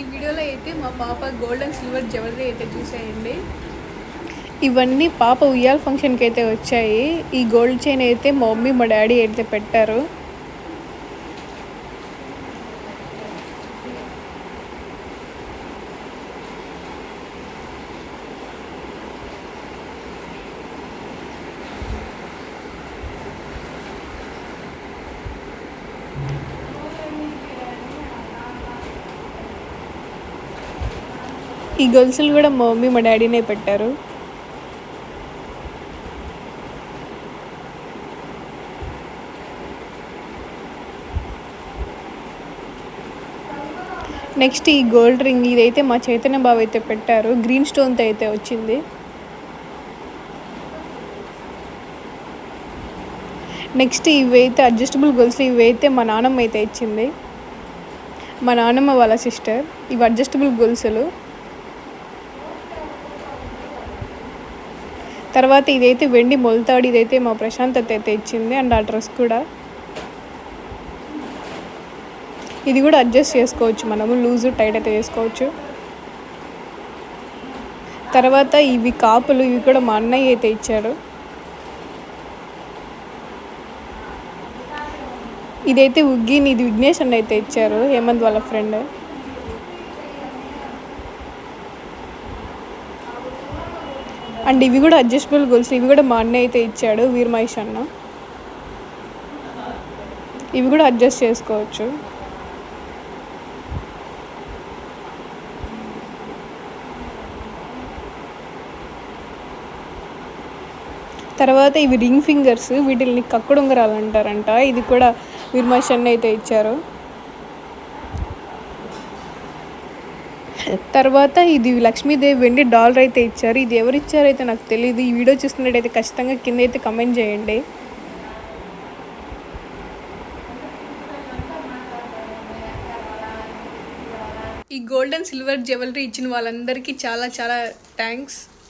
ఈ వీడియోలో అయితే మా పాప గోల్డ్ అండ్ సిల్వర్ జ్యువెలరీ అయితే చూసేయండి. ఇవన్నీ పాప ఉయ్యాల ఫంక్షన్కి అయితే వచ్చాయి. ఈ గోల్డ్ చైన్ అయితే మా మమ్మీ మా డాడీ అయితే పెట్టారు. ఈ గొలుసులు కూడా మా మమ్మీ మా డాడీనే పెట్టారు. నెక్స్ట్ ఈ గోల్డ్ రింగ్ ఇదైతే మా చైతన్య బాబు అయితే పెట్టారు. గ్రీన్ స్టోన్తో అయితే వచ్చింది. నెక్స్ట్ ఇవైతే అడ్జస్టబుల్ గొలుసులు ఇవైతే మా నాన్నమ్మ అయితే ఇచ్చింది. మా నాన్నమ్మ వాళ్ళ సిస్టర్ ఇవి అడ్జస్టబుల్ గొలుసులు తర్వాత ఇదైతే వెండి మొలతాడు ఇదైతే మా ప్రశాంతత అయితే ఇచ్చింది అండ్ ఆ డ్రెస్ కూడా. ఇది కూడా అడ్జస్ట్ చేసుకోవచ్చు మనము లూజు టైట్ అయితే వేసుకోవచ్చు. తర్వాత ఇవి కాపులు ఇవి కూడా మా అన్నయ్య అయితే ఇచ్చాడు. ఇదైతే ఉగ్గిని ఇది విఘ్నేష్ అన్న అయితే ఇచ్చారు హేమంత్ వాళ్ళ ఫ్రెండ్. అండ్ ఇవి కూడా అడ్జస్టబుల్ గోల్స్ ఇవి కూడా మా అన్నయ్య అయితే ఇచ్చాడు వీర్ మహేష్ అన్న. ఇవి కూడా అడ్జస్ట్ చేసుకోవచ్చు. తర్వాత ఇవి రింగ్ ఫింగర్స్ వీటిని కక్కుడు ఉంగరాలు అంటారంట. ఇది కూడా వీర్మహేష్ అన్న అయితే ఇచ్చారు. తర్వాత ఇది లక్ష్మీదేవి వెండి డాలర్ అయితే ఇచ్చారు. ఇది ఎవరు ఇచ్చారైతే నాకు తెలియదు ఈ వీడియో చూస్తున్నట్టయితే ఖచ్చితంగా కింద అయితే కమెంట్ చేయండి. ఈ గోల్డ్ అండ్ సిల్వర్ జ్యువెలరీ ఇచ్చిన వాళ్ళందరికీ చాలా చాలా థ్యాంక్స్